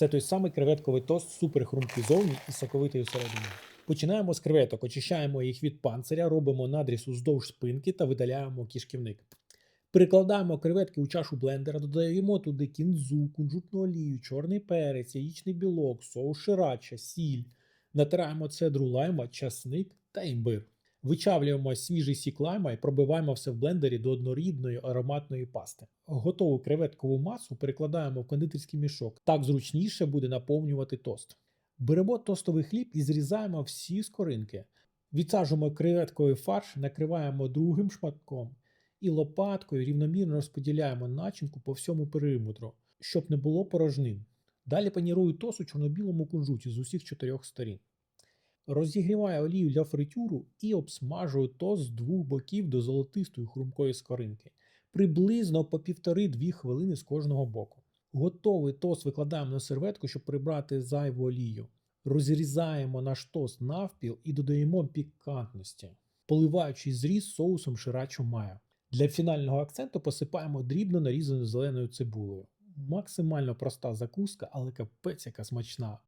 Це той самий креветковий тост, супер хрумкий зовні і соковитий усередині. Починаємо з креветок, очищаємо їх від панциря, робимо надріз уздовж спинки та видаляємо кишківник. Перекладаємо креветки у чашу блендера, додаємо туди кінзу, кунжутну олію, чорний перець, яєчний білок, соус ширача, сіль. Натираємо цедру лайма, часник та імбир. Вичавлюємо свіжий сік лайма і пробиваємо все в блендері до однорідної ароматної пасти. Готову креветкову масу перекладаємо в кондитерський мішок. Так зручніше буде наповнювати тост. Беремо тостовий хліб і зрізаємо всі скоринки. Відсаджуємо креветковий фарш, накриваємо другим шматком і лопаткою рівномірно розподіляємо начинку по всьому периметру, щоб не було порожнин. Далі панірую тост у чорно-білому кунжуті з усіх чотирьох сторін. Розігріваю олію для фритюру і обсмажую тост з двох боків до золотистої хрумкої скоринки. Приблизно по півтори-дві хвилини з кожного боку. Готовий тост викладаємо на серветку, щоб прибрати зайву олію. Розрізаємо наш тост навпіл і додаємо пікантності, поливаючи зріз соусом ширачо мая. Для фінального акценту посипаємо дрібно нарізаною зеленою цибулею. Максимально проста закуска, але капець яка смачна.